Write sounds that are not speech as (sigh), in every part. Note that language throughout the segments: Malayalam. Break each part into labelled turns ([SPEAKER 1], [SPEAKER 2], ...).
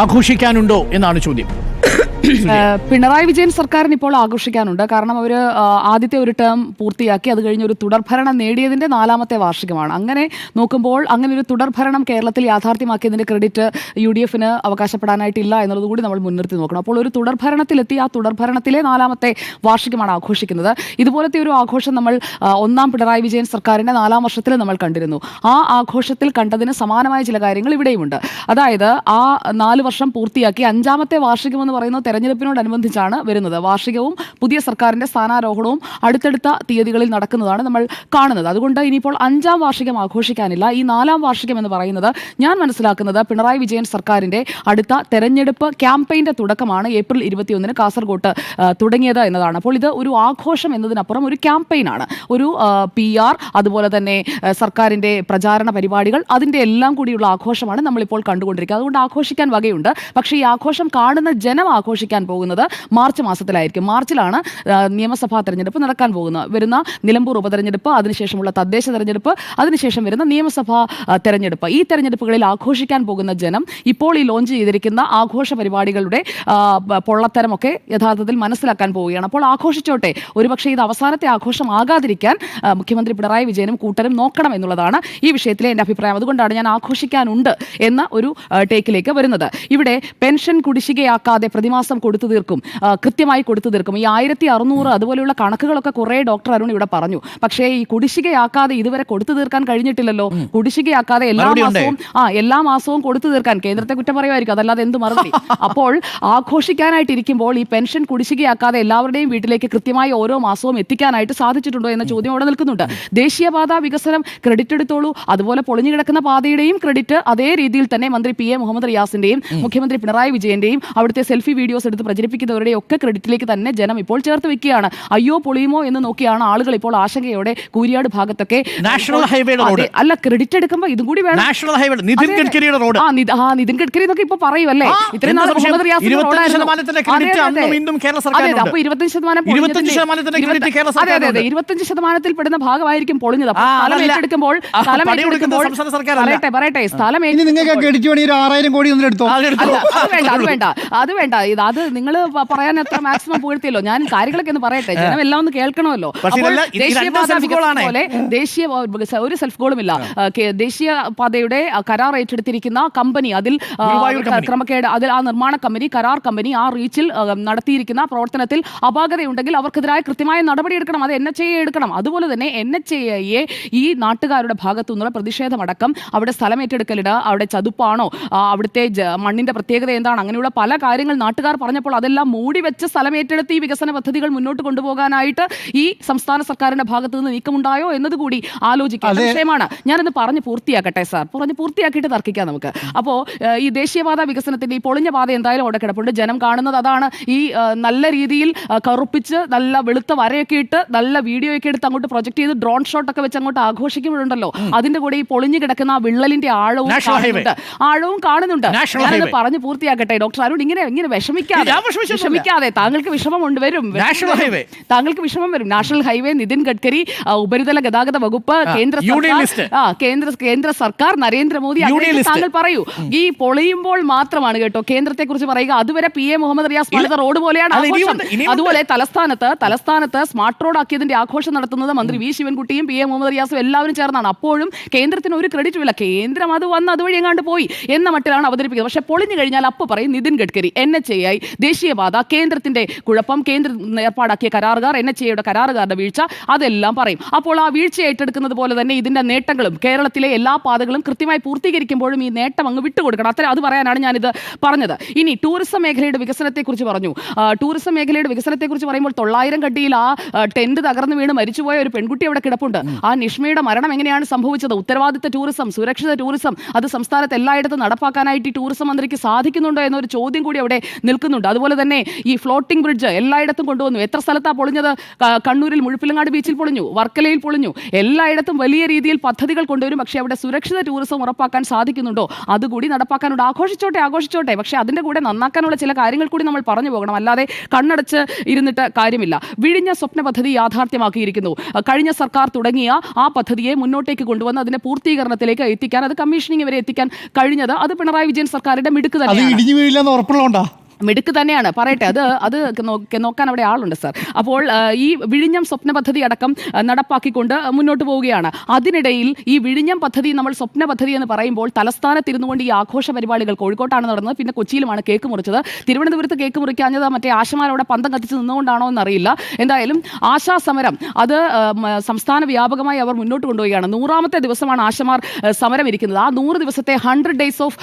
[SPEAKER 1] ആഘോഷിക്കാനുണ്ടോ എന്നാണ് ചോദ്യം.
[SPEAKER 2] പിണറായി വിജയൻ സർക്കാരിന് ഇപ്പോൾ ആഘോഷിക്കാനുണ്ട്. കാരണം അവർ ആദ്യത്തെ ഒരു ടേം പൂർത്തിയാക്കി അത് കഴിഞ്ഞ് ഒരു തുടർഭരണം നേടിയതിന്റെ നാലാമത്തെ വാർഷികമാണ്. അങ്ങനെ നോക്കുമ്പോൾ അങ്ങനെ ഒരു തുടർഭരണം കേരളത്തിൽ യാഥാർത്ഥ്യമാക്കിയതിന്റെ ക്രെഡിറ്റ് യു ഡി എഫിന് അവകാശപ്പെടാനായിട്ടില്ല എന്നുള്ളത് കൂടി നമ്മൾ മുൻനിർത്തി നോക്കണം. അപ്പോൾ ഒരു തുടർഭരണത്തിലെത്തി ആ തുടർഭരണത്തിലെ നാലാമത്തെ വാർഷികമാണ് ആഘോഷിക്കുന്നത്. ഇതുപോലത്തെ ഒരു ആഘോഷം നമ്മൾ ഒന്നാം പിണറായി വിജയൻ സർക്കാരിന്റെ നാലാം വർഷത്തിൽ നമ്മൾ കണ്ടിരുന്നു. ആ ആഘോഷത്തിൽ കണ്ടതിന് സമാനമായ ചില കാര്യങ്ങൾ ഇവിടെയുമുണ്ട്. അതായത് ആ നാല് വർഷം പൂർത്തിയാക്കി അഞ്ചാമത്തെ വാർഷികം എന്ന് പറയുന്നത് തെരഞ്ഞെടുപ്പിനോടനുബന്ധിച്ചാണ് വരുന്നത്. വാർഷികവും പുതിയ സർക്കാരിന്റെ സ്ഥാനാരോഹണവും അടുത്തടുത്ത തീയതികളിൽ നടക്കുന്നതാണ് നമ്മൾ കാണുന്നത്. അതുകൊണ്ട് ഇനിയിപ്പോൾ അഞ്ചാം വാർഷികം ആഘോഷിക്കാനില്ല. ഈ നാലാം വാർഷികം എന്ന് പറയുന്നത് ഞാൻ മനസ്സിലാക്കുന്നത് പിണറായി വിജയൻ സർക്കാരിന്റെ അടുത്ത തെരഞ്ഞെടുപ്പ് ക്യാമ്പയിന്റെ തുടക്കമാണ് ഏപ്രിൽ ഇരുപത്തിയൊന്നിന് കാസർഗോട്ട് തുടങ്ങിയത് എന്നതാണ്. അപ്പോൾ ഇത് ഒരു ആഘോഷം എന്നതിനപ്പുറം ഒരു ക്യാമ്പയിനാണ്. ഒരു പി ആർ അതുപോലെ തന്നെ സർക്കാരിന്റെ പ്രചാരണ പരിപാടികൾ അതിന്റെ എല്ലാം കൂടിയുള്ള ആഘോഷമാണ് നമ്മളിപ്പോൾ കണ്ടുകൊണ്ടിരിക്കുക. അതുകൊണ്ട് ആഘോഷിക്കാൻ വകയുണ്ട്. പക്ഷേ ഈ ആഘോഷം കാണുന്ന ജനം ആഘോഷിക്കാൻ പോകുന്നത് മാർച്ച് മാസത്തിലായിരിക്കും. മാർച്ചിലാണ് നിയമസഭാ തെരഞ്ഞെടുപ്പ് നടക്കാൻ പോകുന്നത്. വരുന്ന നിലമ്പൂർ ഉപതെരഞ്ഞെടുപ്പ് അതിനുശേഷമുള്ള തദ്ദേശ തെരഞ്ഞെടുപ്പ് അതിനുശേഷം വരുന്ന നിയമസഭാ തെരഞ്ഞെടുപ്പ്. ഈ തെരഞ്ഞെടുപ്പുകളിൽ ആഘോഷിക്കാൻ പോകുന്ന ജനം ഇപ്പോൾ ഈ ലോഞ്ച് ചെയ്തിരിക്കുന്ന ആഘോഷ പരിപാടികളുടെ പൊള്ളത്തരമൊക്കെ യഥാർത്ഥത്തിൽ മനസ്സിലാക്കാൻ പോവുകയാണ്. അപ്പോൾ ആഘോഷിച്ചോട്ടെ. ഒരുപക്ഷെ ഇത് അവസാനത്തെ ആഘോഷമാകാതിരിക്കാൻ മുഖ്യമന്ത്രി പിണറായി വിജയനും കൂട്ടരും നോക്കണം എന്നുള്ളതാണ് ഈ വിഷയത്തിലെ എന്റെ അഭിപ്രായം. അതുകൊണ്ടാണ് ഞാൻ ആഘോഷിക്കാനുണ്ട് എന്ന ഒരു ടേക്കിലേക്ക് വരുന്നത്. ഇവിടെ പെൻഷൻ കുടിശ്ശികയാക്കാതെ പ്രതിമാസം കൊടുത്തു തീർക്കും. കൃത്യമായി കൊടുത്തു തീർക്കും. ഈ ആയിരത്തി അറുന്നൂറ് അതുപോലെയുള്ള കണക്കുകളൊക്കെ കുറെ ഡോക്ടർ അരുൺ ഇവിടെ പറഞ്ഞു. പക്ഷേ ഈ കുടിശ്ശികയാക്കാതെ ഇതുവരെ കൊടുത്തു തീർക്കാൻ കഴിഞ്ഞിട്ടില്ലല്ലോ. കുടിശ്ശികയാക്കാതെ എല്ലാ മാസവും ആ എല്ലാ മാസവും കൊടുത്തു തീർക്കാൻ കേന്ദ്രത്തെ കുറ്റം പറയുമായിരിക്കും. അതല്ലാതെ എന്ത് മറുപടി? (laughs) അപ്പോൾ ആഘോഷിക്കാനായിട്ടിരിക്കുമ്പോൾ ഈ പെൻഷൻ കുടിശ്ശികയാക്കാതെ എല്ലാവരുടെയും വീട്ടിലേക്ക് കൃത്യമായി ഓരോ മാസവും എത്തിക്കാനായിട്ട് സാധിച്ചിട്ടുണ്ടോ എന്ന ചോദ്യം അവിടെ നിൽക്കുന്നുണ്ട്. ദേശീയപാത വികസനം ക്രെഡിറ്റ് എടുത്തോളൂ. അതുപോലെ പൊളിഞ്ഞു കിടക്കുന്ന പാതയുടെയും ക്രെഡിറ്റ് അതേ രീതിയിൽ തന്നെ മന്ത്രി പി എ മുഹമ്മദ് റിയാസിന്റെയും മുഖ്യമന്ത്രി പിണറായി വിജയന്റെയും അവിടുത്തെ സെൽഫി വീഡിയോസ് എടുത്ത് പ്രചരിപ്പിക്കുന്നവരുടെ ഒക്കെ ക്രെഡിറ്റിലേക്ക് തന്നെ ജനം ഇപ്പോൾ ചേർത്ത് വെക്കുകയാണ്. അയ്യോ പൊളിയുമോ എന്ന് നോക്കിയാണ് ആളുകൾ ഇപ്പോൾ ആശങ്കയോടെ കൂരിയാട് ഭാഗത്തൊക്കെ.
[SPEAKER 1] നാഷണൽ ഹൈവേയുടെ റോഡ്.
[SPEAKER 2] അല്ല ക്രെഡിറ്റ് എടുക്കുമ്പോൾ ഇതും കൂടി വേണം.
[SPEAKER 1] National highway Nitin. ഗഡ്കരിയുടെ റോഡ്.
[SPEAKER 2] ആ, ആ, നിതിൻ ഗഡ്കരി എന്നൊക്കെ ഇപ്പൊ പറയുമല്ലേ ഇത്രയും നാൾ? മുഹമ്മദ് റിയാസിന്റെ
[SPEAKER 1] ഇരുപത്തഞ്ച്
[SPEAKER 2] റോഡായിരുന്നു. അപ്പൊ ഇരുപത്തഞ്ച് ശതമാനം അതെ, അതെ, അതെ. ഇരുപത്തഞ്ച് ശതമാനത്തിൽ പെടുന്ന ഭാഗമായിരിക്കും പൊളിഞ്ഞത്. സ്ഥലം ഏറ്റെടുക്കുമ്പോൾ സ്ഥലം ഏറ്റെടുക്കുമ്പോൾ. പറയട്ടെ പറയട്ടെ. സ്ഥലം
[SPEAKER 3] നിങ്ങൾക്ക് ആറായിരം കോടി ഒന്നും എടുത്തോ
[SPEAKER 1] അത്
[SPEAKER 2] അത് വേണ്ട അത് വേണ്ട അത് വേണ്ട. ഇത് അത് നിങ്ങൾ പറയാൻ എത്ര മാക്സിമം പൂഴ്ത്തിയല്ലോ. ഞാൻ കാര്യങ്ങളൊക്കെ ഒന്ന് പറയട്ടെ. ജനം എല്ലാം ഒന്ന് കേൾക്കണമല്ലോ. പോലെ ദേശീയ ഒരു സെൽഫ് ഗോളും ഇല്ല. ദേശീയ പാതയുടെ കരാർ ഏറ്റെടുത്തിരിക്കുന്ന കമ്പനി അതിൽ. ക്രമക്കേട് അതിൽ ആ നിർമ്മാണ കമ്പനി കരാർ കമ്പനി ആ റീച്ചിൽ നടത്തിയിരിക്കുന്ന പ്രവർത്തനത്തിൽ അപാകതയുണ്ടെങ്കിൽ അവർക്കെതിരായ കൃത്യമായ നടപടിയെടുക്കണം അത് എൻ എച്ച് ഐ എടുക്കണം. അതുപോലെ തന്നെ എൻ എച്ച് ഐയെ ഈ നാട്ടുകാരുടെ ഭാഗത്തു നിന്നുള്ള പ്രതിഷേധമടക്കം അവിടെ സ്ഥലം ഏറ്റെടുക്കലിട അവിടെ ചതുപ്പാണോ? അവിടുത്തെ മണ്ണിന്റെ പ്രത്യേകത എന്താണ്? അങ്ങനെയുള്ള പല കാര്യങ്ങൾ നാട്ടുകാർ പറഞ്ഞപ്പോൾ അതെല്ലാം മൂടി വെച്ച് സ്ഥലം ഏറ്റെടുത്ത് ഈ വികസന പദ്ധതികൾ മുന്നോട്ട് കൊണ്ടുപോകാനായിട്ട് ഈ സംസ്ഥാന സർക്കാരിന്റെ ഭാഗത്തു നിന്ന് നീക്കമുണ്ടായോ എന്നതുകൂടി ആലോചിക്കേണ്ട വിഷയമാണ്. ഞാനൊന്ന് പറഞ്ഞ് പൂർത്തിയാക്കട്ടെ സാർ. പറഞ്ഞ് പൂർത്തിയാക്കിയിട്ട് തർക്കിക്കാം നമുക്ക്. അപ്പോൾ ഈ ദേശീയപാത വികസനത്തിന്റെ ഈ പൊളിഞ്ഞ പാത എന്തായാലും അവിടെ കിടപ്പുണ്ട്. ജനം കാണുന്നത് അതാണ്. ഈ നല്ല രീതിയിൽ കറുപ്പിച്ച് നല്ല വെളുത്ത വരയൊക്കെ ഇട്ട് നല്ല വീഡിയോ ഒക്കെ എടുത്ത് അങ്ങോട്ട് പ്രൊജക്ട് ചെയ്ത് ഡ്രോൺ ഷോട്ട് ഒക്കെ വെച്ച് അങ്ങോട്ട് ആഘോഷിക്കുമ്പോഴുണ്ടല്ലോ. അതിന്റെ കൂടെ ഈ പൊളിഞ്ഞു കിടക്കുന്ന ആ വിള്ളലിന്റെ ആഴവും ആഴവും കാണുന്നുണ്ട്. ഞാനത് പറഞ്ഞ് പൂർത്തിയാക്കട്ടെ ഡോക്ടർ അരുൺ. ഇങ്ങനെ ഇങ്ങനെ വിഷമിക്കാതെ. വിഷമിക്കാതെ. താങ്കൾക്ക് വിഷമമുണ്ട് വരും. വിഷമം
[SPEAKER 1] ഹൈവേ.
[SPEAKER 2] താങ്കൾക്ക് വിഷമം വരും. നാഷണൽ ഹൈവേ നിതിൻ ഗഡ്കരി ഉപരിതല ഗതാഗത വകുപ്പ് കേന്ദ്ര. ആ കേന്ദ്ര കേന്ദ്ര സർക്കാർ നരേന്ദ്രമോദി താങ്കൾ പറയൂ. ഈ പൊളിയുമ്പോൾ മാത്രമാണ് കേട്ടോ കേന്ദ്രത്തെ കുറിച്ച് പറയുക. അതുവരെ പി എ മുഹമ്മദ് റിയാസ് പണിത റോഡ് പോലെയാണ് ആഘോഷം. അതുപോലെ തലസ്ഥാനത്ത് തലസ്ഥാനത്ത് സ്മാർട്ട് റോഡ് ആക്കിയതിന്റെ ആഘോഷം നടത്തുന്നത് മന്ത്രി വി ശിവൻകുട്ടിയും പി എ മുഹമ്മദ് റിയാസും എല്ലാവരും ചേർന്നാണ്. അപ്പോഴും കേന്ദ്രത്തിന് ഒരു ക്രെഡിറ്റും ഇല്ല. കേന്ദ്രം അത് വന്ന് അതുവഴി എങ്ങാണ്ട് പോയി എന്ന മട്ടിലാണ് അവതരിപ്പിക്കുന്നത്. പക്ഷെ പൊളിഞ്ഞു കഴിഞ്ഞാൽ അപ്പോൾ പറയും Nitin Gadkari N H I ദേശീയപാത കേന്ദ്രത്തിന്റെ കുഴപ്പം കേന്ദ്രം ഏർപ്പാടാക്കിയ കരാറുകാർ എൻ എച്ച് എയുടെ കരാറുകാരുടെ വീഴ്ച അതെല്ലാം പറയും. അപ്പോൾ ആ വീഴ്ച ഏറ്റെടുക്കുന്നത് പോലെ തന്നെ ഇതിന്റെ നേട്ടങ്ങളും കേരളത്തിലെ എല്ലാ പാതകളും കൃത്യമായി പൂർത്തീകരിക്കുമ്പോഴും ഈ നേട്ടം അങ്ങ് വിട്ടുകൊടുക്കണം. അത്ര അത് പറയാനാണ് ഞാനിത് പറഞ്ഞത്. ഇനി ടൂറിസം മേഖലയുടെ വികസനത്തെക്കുറിച്ച് പറഞ്ഞു. ടൂറിസം മേഖലയുടെ വികസനത്തെക്കുറിച്ച് പറയുമ്പോൾ തൊള്ളായിരം കട്ടിയിൽ ആ ടെന്റ് തകർന്നു വീണ് മരിച്ചുപോയ ഒരു പെൺകുട്ടി അവിടെ കിടപ്പുണ്ട്. ആ നിഷ്മയുടെ മരണം എങ്ങനെയാണ് സംഭവിച്ചത്? ഉത്തരവാദിത്ത ടൂറിസം സുരക്ഷിത ടൂറിസം അത് സംസ്ഥാനത്ത് എല്ലായിടത്തും നടപ്പാക്കാനായിട്ട് ഈ ടൂറിസം മന്ത്രിക്ക് സാധിക്കുന്നുണ്ടോ എന്നൊരു ചോദ്യം കൂടി അവിടെ നിൽക്കുന്നു നിൽക്കുന്നുണ്ട്. അതുപോലെ തന്നെ ഈ ഫ്ലോട്ടിംഗ് ബ്രിഡ്ജ് എല്ലായിടത്തും കൊണ്ടുവന്നു. എത്ര സ്ഥലത്താണ് പൊളിഞ്ഞത്? കണ്ണൂരിൽ മുഴുപ്പിലങ്ങാട് ബീച്ചിൽ പൊളിഞ്ഞു വർക്കലയിൽ പൊളിഞ്ഞു. എല്ലായിടത്തും വലിയ രീതിയിൽ പദ്ധതികൾ കൊണ്ടുവരും. പക്ഷേ അവിടെ സുരക്ഷിത ടൂറിസം ഉറപ്പാക്കാൻ സാധിക്കുന്നുണ്ടോ? അതുകൂടി നടപ്പാക്കാനുണ്ട്. ആഘോഷിച്ചോട്ടെ ആഘോഷിച്ചോട്ടെ. പക്ഷേ അതിന്റെ കൂടെ നന്നാക്കാനുള്ള ചില കാര്യങ്ങൾ കൂടി നമ്മൾ പറഞ്ഞു പോകണം. അല്ലാതെ കണ്ണടച്ച് ഇരുന്നിട്ട് കാര്യമില്ല. വിഴിഞ്ഞ സ്വപ്ന പദ്ധതി യാഥാർത്ഥ്യമാക്കിയിരിക്കുന്നു. കഴിഞ്ഞ സർക്കാർ തുടങ്ങിയ ആ പദ്ധതിയെ മുന്നോട്ടേക്ക് കൊണ്ടുവന്ന് അതിന്റെ പൂർത്തീകരണത്തിലേക്ക് എത്തിക്കാൻ അത് കമ്മീഷനിങ് വരെ എത്തിക്കാൻ കഴിഞ്ഞത് അത് പിണറായി വിജയൻ സർക്കാരിന്റെ മിടുക്ക്
[SPEAKER 3] തന്നെ
[SPEAKER 2] മിടുക്ക് തന്നെയാണ്. പറയട്ടെ അത് അത് നോക്കാൻ അവിടെ ആളുണ്ട് സാർ. അപ്പോൾ ഈ വിഴിഞ്ഞം സ്വപ്ന പദ്ധതി അടക്കം നടപ്പാക്കിക്കൊണ്ട് മുന്നോട്ട് പോവുകയാണ്. അതിനിടയിൽ ഈ വിഴിഞ്ഞം പദ്ധതി നമ്മൾ സ്വപ്ന പദ്ധതി എന്ന് പറയുമ്പോൾ തലസ്ഥാനത്തിരുന്നുകൊണ്ട് ഈ ആഘോഷ പരിപാടികൾ കോഴിക്കോട്ടാണ് നടന്നത്. പിന്നെ കൊച്ചിയിലുമാണ് കേക്ക് മുറിച്ചത്. തിരുവനന്തപുരത്ത് കേക്ക് മുറിക്കാഞ്ഞത് മറ്റേ ആശമാരവിടെ പന്തം കത്തിച്ച് നിന്നുകൊണ്ടാണോ എന്നറിയില്ല. എന്തായാലും ആശാ സമരം അത് സംസ്ഥാന വ്യാപകമായി അവർ മുന്നോട്ട് കൊണ്ടുപോവുകയാണ്. നൂറാമത്തെ ദിവസമാണ് ആശമാർ സമരം ഇരിക്കുന്നത് ആ നൂറ് ദിവസത്തെ ഹൺഡ്രഡ് ഡേയ്സ് ഓഫ്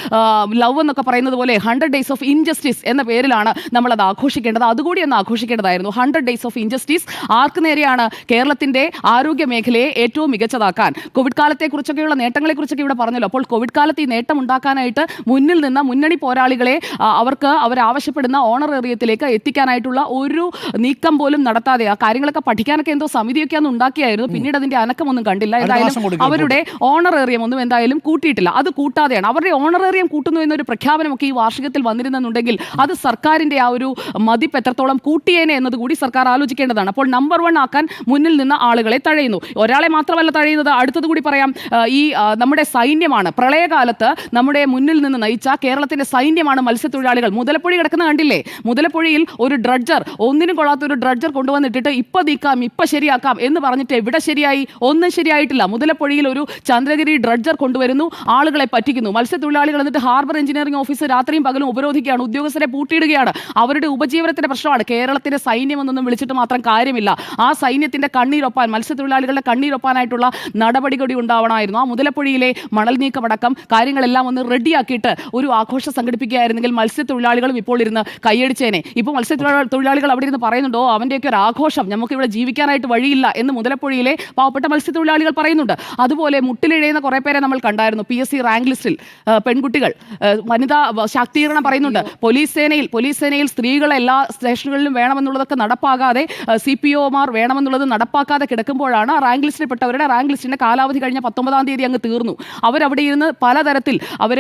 [SPEAKER 2] ലവ് എന്നൊക്കെ പറയുന്നത് പോലെ ഹൺഡ്രഡ് ഡേയ്സ് ഓഫ് ഇൻജസ്റ്റിസ് എന്ന പേരിലാണ് നമ്മൾ അത് ആഘോഷിക്കേണ്ടത്. അതുകൂടി ഒന്ന് ആഘോഷിക്കേണ്ടതായിരുന്നു. ഹൺഡ്രഡ് ഡേയ്സ് ഓഫ് ഇൻജസ്റ്റിസ് ആർക്ക് നേരെയാണ് കേരളത്തിന്റെ ആരോഗ്യ മേഖലയെ ഏറ്റവും മികച്ചതാക്കാൻ? കോവിഡ് കാലത്തെക്കുറിച്ചൊക്കെയുള്ള നേട്ടങ്ങളെക്കുറിച്ചൊക്കെ ഇവിടെ പറഞ്ഞല്ലോ. അപ്പോൾ കോവിഡ് കാലത്ത് ഈ നേട്ടം ഉണ്ടാക്കാനായിട്ട് മുന്നിൽ നിന്ന മുന്നണി പോരാളികളെ അവർക്ക് അവരാവശ്യപ്പെടുന്ന ഓണറേറിയത്തിലേക്ക് എത്തിക്കാനായിട്ടുള്ള ഒരു നീക്കം പോലും നടത്താതെ ആ കാര്യങ്ങളൊക്കെ പഠിക്കാനൊക്കെ എന്തോ സമിതിയൊക്കെ അന്ന് ഉണ്ടാക്കിയായിരുന്നു. പിന്നീട് അതിന്റെ അനക്കമൊന്നും കണ്ടില്ല.
[SPEAKER 1] ഏതായാലും
[SPEAKER 2] അവരുടെ ഓണറേറിയം ഒന്നും എന്തായാലും കൂട്ടിയിട്ടില്ല. അത് കൂട്ടാതെയാണ്. അവരുടെ ഓണറേറിയം കൂട്ടുന്നു എന്നൊരു പ്രഖ്യാപനമൊക്കെ ഈ വാർഷികത്തിൽ വന്നിരുന്നെന്നുണ്ടെങ്കിൽ അത് സർക്കാരിന്റെ ആ ഒരു മതിപ്പ് എത്രത്തോളം കൂട്ടിയേനെ എന്നത് കൂടി സർക്കാർ ആലോചിക്കേണ്ടതാണ്. അപ്പോൾ നമ്പർ വൺ ആക്കാൻ മുന്നിൽ നിന്ന് ആളുകളെ തഴയുന്നു. ഒരാളെ മാത്രമല്ല തഴയുന്നത്. അടുത്തത് കൂടി പറയാം ഈ നമ്മുടെ സൈന്യമാണ്. പ്രളയകാലത്ത് നമ്മുടെ മുന്നിൽ നിന്ന് നയിച്ച കേരളത്തിന്റെ സൈന്യമാണ് മത്സ്യത്തൊഴിലാളികൾ. മുതലപ്പുഴ കിടക്കുന്ന കണ്ടില്ലേ? മുതലപ്പുഴയിൽ ഒരു ഡ്രഡ്ജർ ഒന്നിനും കൊള്ളാത്ത ഒരു ഡ്രഡ്ജർ കൊണ്ടുവന്നിട്ടിട്ട് ഇപ്പം നീക്കാം ഇപ്പം ശരിയാക്കാം എന്ന് പറഞ്ഞിട്ട് എവിടെ ശരിയായി? ഒന്നും ശരിയായിട്ടില്ല. മുതലപ്പുഴയിൽ ഒരു ചന്ദ്രഗിരി ഡ്രഡ്ജർ കൊണ്ടുവരുന്നു. ആളുകളെ പറ്റിക്കുന്നു. മത്സ്യത്തൊഴിലാളികൾ എന്നിട്ട് ഹാർബർ എഞ്ചിനീയറിംഗ് ഓഫീസ് രാത്രിയും പകലും ഉപരോധിക്കുകയാണ്. ഉദ്യോഗസ്ഥരെ പൂട്ടിയിടുകയാണ് അവരുടെ ഉപജീവനത്തിന്റെ പ്രശ്നമാണ്. കേരളത്തിന്റെ സൈന്യം എന്നൊന്നും വിളിച്ചിട്ട് മാത്രം കാര്യമില്ല. ആ സൈന്യത്തിന്റെ കണ്ണീരൊപ്പാൻ മത്സ്യത്തൊഴിലാളികളുടെ കണ്ണീരൊപ്പാനായിട്ടുള്ള നടപടി കൂടി ഉണ്ടാവണമായിരുന്നു. ആ മുതലപ്പുഴയിലെ മണൽ നീക്കമടക്കം കാര്യങ്ങളെല്ലാം ഒന്ന് റെഡിയാക്കിയിട്ട് ഒരു ആഘോഷം സംഘടിപ്പിക്കുകയായിരുന്നെങ്കിൽ മത്സ്യത്തൊഴിലാളികളും ഇപ്പോൾ ഇരുന്ന് കൈയടിച്ചേനെ. ഇപ്പോൾ മത്സ്യത്തൊഴിലാളികൾ തൊഴിലാളികൾ അവിടെ ഇരുന്ന് പറയുന്നുണ്ടോ അവന്റെയൊക്കെ ഒരു ആഘോഷം നമുക്ക് ഇവിടെ ജീവിക്കാനായിട്ട് വഴിയില്ല എന്ന് മുതലപ്പുഴയിലെ പാവപ്പെട്ട മത്സ്യത്തൊഴിലാളികൾ പറയുന്നുണ്ട്. അതുപോലെ മുട്ടിലിഴയുന്ന കുറേ പേരെ നമ്മൾ കണ്ടായിരുന്നു. പി എസ് സി റാങ്ക് ലിസ്റ്റിൽ പെൺകുട്ടികൾ വനിതാ ശാക്തീകരണം പറയുന്നുണ്ട്. പോലീസ് സേനയിൽ പോലീസ് സേനയിൽ സ്ത്രീകൾ എല്ലാ സ്റ്റേഷനുകളിലും വേണമെന്നുള്ളതൊക്കെ നടപ്പാകാതെ സി പി ഒമാർ വേണമെന്നുള്ളത് നടപ്പാക്കാതെ കിടക്കുമ്പോഴാണ് റാങ്ക് ലിസ്റ്റിൽപ്പെട്ടവരുടെ റാങ്ക് ലിസ്റ്റിന്റെ കാലാവധി കഴിഞ്ഞ പത്തൊമ്പതാം തീയതി അങ്ങ് തീർന്നു. അവരവിടെ ഇരുന്ന് പലതരത്തിൽ അവർ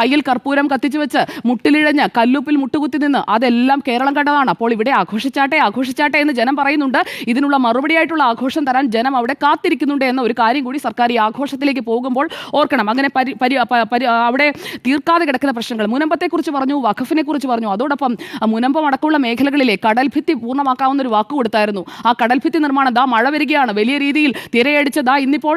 [SPEAKER 2] കയ്യിൽ കർപ്പൂരം കത്തിച്ചു വെച്ച് മുട്ടിലിഴഞ്ഞ് കല്ലുപ്പിൽ മുട്ടുകുത്തി നിന്ന് അതെല്ലാം കേരളം കണ്ടതാണ്. അപ്പോൾ ഇവിടെ ആഘോഷിച്ചാട്ടെ ആഘോഷിച്ചാട്ടെ എന്ന് ജനം പറയുന്നുണ്ട്. ഇതിനുള്ള മറുപടിയായിട്ടുള്ള ആഘോഷം തരാൻ ജനം അവിടെ കാത്തിരിക്കുന്നുണ്ട് എന്ന ഒരു കാര്യം കൂടി സർക്കാർ ഈ ആഘോഷത്തിലേക്ക് പോകുമ്പോൾ ഓർക്കണം. അങ്ങനെ അവിടെ തീർക്കാതെ കിടക്കുന്ന പ്രശ്നങ്ങൾ. മുനമ്പത്തെക്കുറിച്ച് പറഞ്ഞു വഖഫിനെ കുറിച്ച് പറഞ്ഞു. അതോടൊപ്പം മുനമ്പ അടക്കമുള്ള മേഖലകളിലെ കടൽഭിത്തി പൂർണമാക്കാവുന്ന ഒരു വാക്ക് കൊടുത്തായിരുന്നു. ആ കടൽഭിത്തി നിർമ്മാണം ദാ മഴ വരികയാണ്. വലിയ രീതിയിൽ തിരയടിച്ച ദാ ഇന്നിപ്പോൾ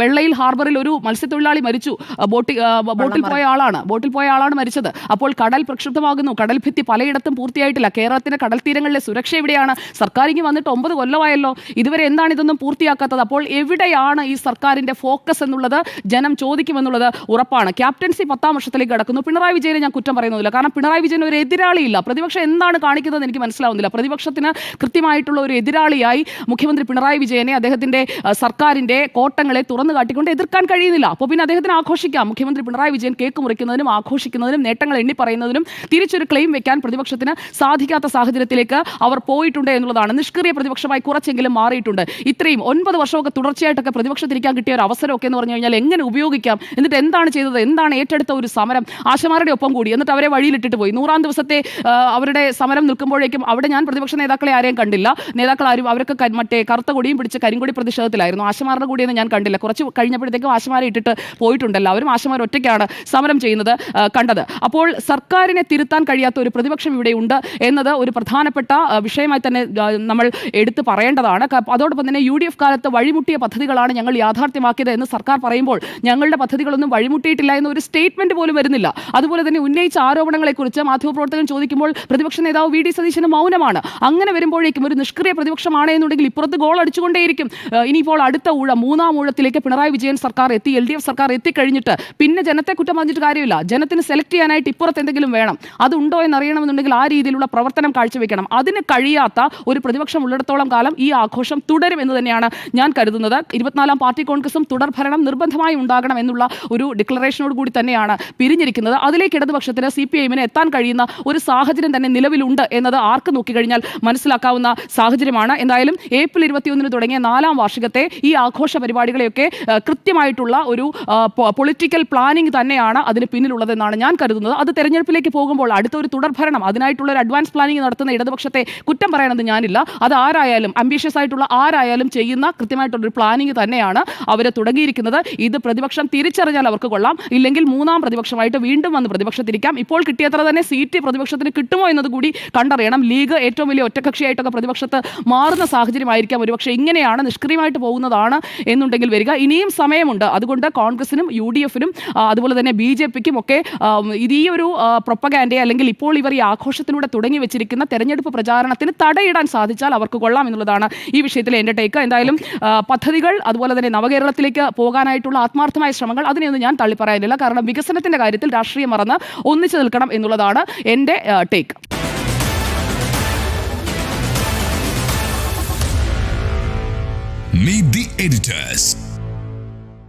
[SPEAKER 2] വെള്ളയിൽ ഹാർബറിൽ ഒരു മത്സ്യത്തൊഴിലാളി മരിച്ചു. ബോട്ടിൽ ബോട്ടി ബോട്ടിൽ പോയ ആളാണ്. ബോട്ടിൽ പോയ ആളാണ് മരിച്ചത്. അപ്പോൾ കടൽ പ്രക്ഷുബ്ധമാകുന്നു. കടൽഭിത്തി പലയിടത്തും പൂർത്തിയായിട്ടില്ല. കേരളത്തിന്റെ കടൽ തീരങ്ങളിലെ സുരക്ഷ എവിടെയാണ്? സർക്കാരിങ്ങി വന്നിട്ട് ഒമ്പത് കൊല്ലമായല്ലോ. ഇതുവരെ എന്താണ് ഇതൊന്നും പൂർത്തിയാക്കാത്തത്? അപ്പോൾ എവിടെയാണ് ഈ സർക്കാരിന്റെ ഫോക്കസ് എന്നുള്ളത്? ജനം ചോദിക്കുമെന്നുള്ളത് ഉറപ്പാണ്. ക്യാപ്റ്റൻസി പത്താം വർഷത്തിലേക്ക് കടക്കുന്നു. പിണറായി വിജയനെ ഞാൻ കുറ്റം പറയുന്നില്ല കാരണം പിണറായി വിജയൻ ഒരു എതിരാളിയില്ല. പ്രതിപക്ഷം എന്താണ് കാണിക്കുന്നത് എനിക്ക് മനസ്സിലാവുന്നില്ല. പ്രതിപക്ഷത്തിന് കൃത്യമായിട്ടുള്ള ഒരു എതിരാളിയായി മുഖ്യമന്ത്രി പിണറായി വിജയനെ അദ്ദേഹത്തിന്റെ സർക്കാരിന്റെ കോട്ടങ്ങളെ തുറന്നു കാട്ടിക്കൊണ്ട് എതിർക്കാൻ കഴിയുന്നില്ല. അപ്പോൾ പിന്നെ അദ്ദേഹത്തിന് ആഘോഷിക്കാം. മുഖ്യമന്ത്രി പിണറായി വിജയൻ കേക്ക് മുറിക്കുന്നതിനും ആഘോഷിക്കുന്നതിനും നേട്ടങ്ങൾ എണ്ണി പറയുന്നതിനും തിരിച്ചൊരു ക്ലെയിം വെക്കാൻ പ്രതിപക്ഷത്തിന് സാധിക്കാത്ത സാഹചര്യത്തിലേക്ക് അവർ പോയിട്ടുണ്ട് എന്നുള്ളതാണ്. നിഷ്ക്രിയ പ്രതിപക്ഷമായി കുറച്ചെങ്കിലും മാറിയിട്ടുണ്ട്. ഇത്രയും ഒൻപത് വർഷമൊക്കെ തുടർച്ചയായിട്ടൊക്കെ പ്രതിപക്ഷത്തിരിക്കാൻ കിട്ടിയ ഒരു അവസരമൊക്കെ എന്ന് പറഞ്ഞു കഴിഞ്ഞാൽ എങ്ങനെ ഉപയോഗിക്കാം? എന്നിട്ട് എന്താണ് ചെയ്തത്? എന്താണ് ഏറ്റെടുത്ത ഒരു സമരം? ആശമാരുടെ ഒപ്പം കൂടി. എന്നിട്ട് അവരെ വഴിയിലിട്ടിട്ട് പോയി. നൂറാം ദിവസത്തെ അവരുടെ സമരം നിൽക്കുമ്പോഴേക്കും അവിടെ ഞാൻ പ്രതിപക്ഷ നേതാക്കളെ ആരെയും കണ്ടില്ല. നേതാക്കൾ ആരും അവരൊക്കെ മറ്റേ കറുത്ത കൊടിയും പിടിച്ച് കരിങ്കൊടി പ്രതിഷേധത്തിലായിരുന്നു. ആശമാരുടെ കൂടിയൊന്നും ഞാൻ കണ്ടില്ല. കുറച്ച് കഴിഞ്ഞപ്പോഴത്തേക്കും ആശമാരെ ഇട്ടിട്ട് പോയിട്ടുണ്ടല്ലോ. അവരും ആശമാർ ഒറ്റയ്ക്കാണ് സമരം ചെയ്യുന്നത് കണ്ടത്. അപ്പോൾ സർക്കാരിനെ തിരുത്താൻ കഴിയാത്ത ഒരു പ്രതിപക്ഷം ഇവിടെ ഉണ്ട് എന്നത് ഒരു പ്രധാനപ്പെട്ട വിഷയമായി തന്നെ നമ്മൾ എടുത്തു പറയേണ്ടതാണ്. അതോടൊപ്പം തന്നെ യു ഡി എഫ് കാലത്ത് വഴിമുട്ടിയ പദ്ധതികളാണ് ഞങ്ങൾ യാഥാർത്ഥ്യമാക്കിയത് എന്ന് സർക്കാർ പറയുമ്പോൾ ഞങ്ങളുടെ പദ്ധതികളൊന്നും വഴിമുട്ടിയിട്ടില്ല എന്ന ഒരു സ്റ്റേറ്റ്മെന്റ് പോലും വരുന്നില്ല. അതുപോലെ തന്നെ ഉന്നയിച്ച ആരോപണങ്ങളെക്കുറിച്ച് മാധ്യമപ്രവർത്തകൻ ചോദിക്കുമ്പോൾ പ്രതിപക്ഷ നേതാവ് വി ഡി സതീശന് മൗനമാണ്. അങ്ങനെ വരുമ്പോഴേക്കും ഒരു നിഷ്ക്രിയ പ്രതിപക്ഷമാണ് എന്നുണ്ടെങ്കിൽ ഇപ്പുറത്ത് ഗോൾ അടിച്ചുകൊണ്ടേയിരിക്കും. ഇനിയിപ്പോൾ അടുത്ത ഊഴ മൂന്നാം ഊഴത്തിലേക്ക് പിണറായി വിജയൻ സർക്കാർ എത്തി എൽ ഡി എഫ് സർക്കാർ എത്തിക്കഴിഞ്ഞിട്ട് പിന്നെ ജനത്തെ കുറ്റം പറഞ്ഞിട്ട് കാര്യമില്ല. ജനത്തിന് സെലക്ട് ചെയ്യാനായിട്ട് ഇപ്പുറത്ത് എന്തെങ്കിലും വേണം. അതുണ്ടോ എന്നറിയണമെന്നുണ്ടെങ്കിൽ ആ രീതിയിലുള്ള പ്രവർത്തനം കാഴ്ചവെക്കണം. അതിന് കഴിയാത്ത ഒരു പ്രതിപക്ഷം ഉള്ളിടത്തോളം കാലം ഈ ആഘോഷം തുടരും എന്ന് തന്നെയാണ് ഞാൻ കരുതുന്നത്. ഇരുപത്തിനാലാം പാർട്ടി കോൺഗ്രസും തുടർഭരണം നിർബന്ധമായി ഉണ്ടാകണം എന്നുള്ള ഒരു ഡിക്ലറേഷനോട് കൂടി തന്നെയാണ് പിരിഞ്ഞിരിക്കുന്നത്. അതിലേക്ക് ഇടതുപക്ഷത്തിന് സി പി ഐഎമ്മിന് എത്താൻ കഴിയുന്ന ചെയ്യുന്ന ഒരു സാഹചര്യം തന്നെ നിലവിലുണ്ട് എന്നത് ആർക്ക് നോക്കിക്കഴിഞ്ഞാൽ മനസ്സിലാക്കാവുന്ന സാഹചര്യമാണ്. എന്തായാലും ഏപ്രിൽ ഇരുപത്തിയൊന്നിന് തുടങ്ങിയ നാലാം വാർഷികത്തെ ഈ ആഘോഷ പരിപാടികളെയൊക്കെ കൃത്യമായിട്ടുള്ള ഒരു പൊളിറ്റിക്കൽ പ്ലാനിംഗ് തന്നെയാണ് അതിന് പിന്നിലുള്ളതെന്നാണ് ഞാൻ കരുതുന്നത്. അത് തെരഞ്ഞെടുപ്പിലേക്ക് പോകുമ്പോൾ അടുത്ത ഒരു തുടർഭരണം അതിനായിട്ടുള്ള ഒരു അഡ്വാൻസ് പ്ലാനിംഗ് നടത്തുന്ന ഇടതുപക്ഷത്തെ കുറ്റം പറയണമെന്ന് ഞാനില്ല. അത് ആരായാലും അംബീഷ്യസ് ആയിട്ടുള്ള ആരായാലും ചെയ്യുന്ന കൃത്യമായിട്ടുള്ള ഒരു പ്ലാനിംഗ് തന്നെയാണ് അവർ തുടങ്ങിയിരിക്കുന്നത്. ഇത് പ്രതിപക്ഷം തിരിച്ചറിഞ്ഞാൽ അവർക്ക് കൊള്ളാം. ഇല്ലെങ്കിൽ മൂന്നാം പ്രതിപക്ഷമായിട്ട് വീണ്ടും വന്ന് പ്രതിപക്ഷത്തിരിക്കാം. ഇപ്പോൾ കിട്ടിയത്ര തന്നെ സീറ്റ് പ്രതിപക്ഷത്തിന് കിട്ടുമോ എന്നത് കൂടി കണ്ടറിയണം. ലീഗ് ഏറ്റവും വലിയ ഒറ്റകക്ഷിയായിട്ടൊക്കെ പ്രതിപക്ഷത്ത് മാറുന്ന സാഹചര്യമായിരിക്കാം ഒരുപക്ഷെ. ഇങ്ങനെയാണ് നിഷ്ക്രിയമായിട്ട് പോകുന്നതാണ് എന്നുണ്ടെങ്കിൽ വരിക. ഇനിയും സമയമുണ്ട്. അതുകൊണ്ട് കോൺഗ്രസിനും യു ഡി എഫിനും അതുപോലെ തന്നെ ബി ജെ പിക്കും ഒക്കെ ഇത് ഈ ഒരു പ്രൊപ്പഗാൻഡയെ അല്ലെങ്കിൽ ഇപ്പോൾ ഇവർ ഈ ആഘോഷത്തിലൂടെ തുടങ്ങി വെച്ചിരിക്കുന്ന തെരഞ്ഞെടുപ്പ് പ്രചാരണത്തിന് തടയിടാൻ സാധിച്ചാൽ അവർക്ക് കൊള്ളാം എന്നുള്ളതാണ് ഈ വിഷയത്തിൽ എന്റെ ടേക്ക്. എന്തായാലും പദ്ധതികൾ അതുപോലെ തന്നെ നവകേരളത്തിലേക്ക് പോകാനായിട്ടുള്ള ആത്മാർത്ഥമായ ശ്രമങ്ങൾ അതിനെയൊന്നും ഞാൻ തള്ളിപ്പറയാനില്ല. കാരണം വികസനത്തിന്റെ കാര്യത്തിൽ രാഷ്ട്രീയം മറന്ന് ഒന്നിച്ചു നിൽക്കണം എന്നുള്ളതാണ് എന്റെ ടേക്ക്
[SPEAKER 4] Meet the editors.